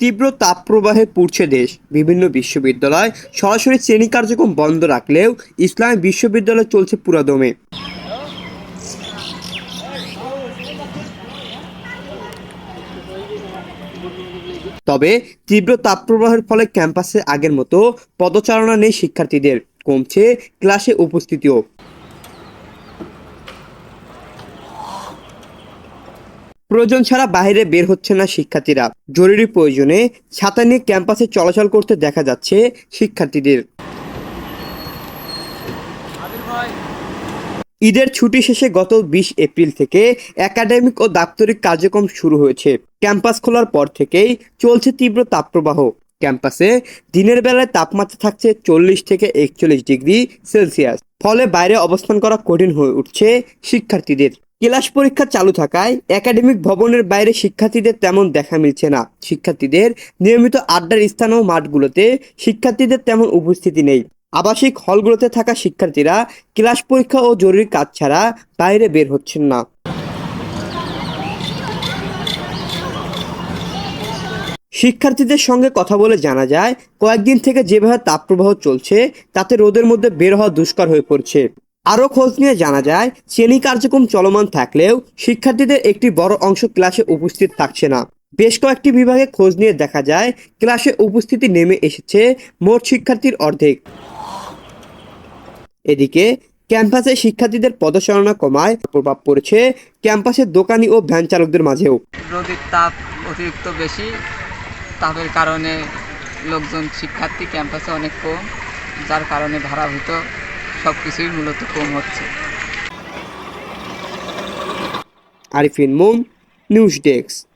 তীব্র তাপপ্রবাহে পুড়ছে দেশ। বিভিন্ন বিশ্ববিদ্যালয় সরাসরি শ্রেণি কার্যক্রম বন্ধ রাখলেও ইসলামী বিশ্ববিদ্যালয় চলছে পুরাদমে। তবে তীব্র তাপপ্রবাহের ফলে ক্যাম্পাসে আগের মতো পদচারণা নেই শিক্ষার্থীদের। কমছে ক্লাসে উপস্থিতিও। প্রয়োজন ছাড়া বাইরে বের হচ্ছে না শিক্ষার্থীরা। জরুরি প্রয়োজনে ছাতা নিয়ে ক্যাম্পাসে চলাচল করতে দেখা যাচ্ছে শিক্ষার্থীদের। ঈদের ছুটি শেষে গত বিশ এপ্রিল থেকে একাডেমিক ও দাপ্তরিক কার্যক্রম শুরু হয়েছে। ক্যাম্পাস খোলার পর থেকেই চলছে তীব্র তাপপ্রবাহ। ক্যাম্পাসে দিনের বেলায় তাপমাত্রা থাকছে চল্লিশ থেকে একচল্লিশ ডিগ্রি সেলসিয়াস। ফলে বাইরে অবস্থান করা কঠিন হয়ে উঠছে শিক্ষার্থীদের। ক্লাস পরীক্ষা চালু থাকায় একাডেমিক ভবনের বাইরে শিক্ষার্থীদের তেমন দেখা মিলছে না। শিক্ষার্থীদের নিয়মিত আড্ডার স্থান ও মাঠগুলোতে শিক্ষার্থীদের তেমন উপস্থিতি নেই। আবাসিক হলগুলোতে থাকা শিক্ষার্থীরা ক্লাস পরীক্ষা ও জরুরি কাজ ছাড়া বাইরে বের হচ্ছেন না। শিক্ষার্থীদের সঙ্গে কথা বলে জানা যায়, কয়েকদিন থেকে যেভাবে তাপপ্রবাহ চলছে, তাতে রোদের মধ্যে বের হওয়া দুষ্কর হয়ে পড়ছে। আরও খোঁজ নিয়ে জানা যায়, শ্রেণি কার্যক্রম চলমান থাকলেও শিক্ষার্থীদের একটি বড় অংশ ক্লাসে উপস্থিত থাকছে না। বেশ কয়েকটি বিভাগে খোঁজ নিয়ে দেখা যায়, ক্লাসে উপস্থিতি নেমে এসেছে মোট শিক্ষার্থীর অর্ধেক। এদিকে, ক্যাম্পাসে শিক্ষার্থীদের পদচারণা কমায় প্রভাব পড়েছে ক্যাম্পাসের দোকানি ও ভ্যান চালকদের মাঝেও। রোদের তাপ অতিরিক্ত বেশি তাপের কারণে লোকজন শিক্ষার্থী ক্যাম্পাসে অনেক কম, যার কারণে ভাড়াভূত সব কিছুই মূলত কম হচ্ছে। Arifin Mum news desk.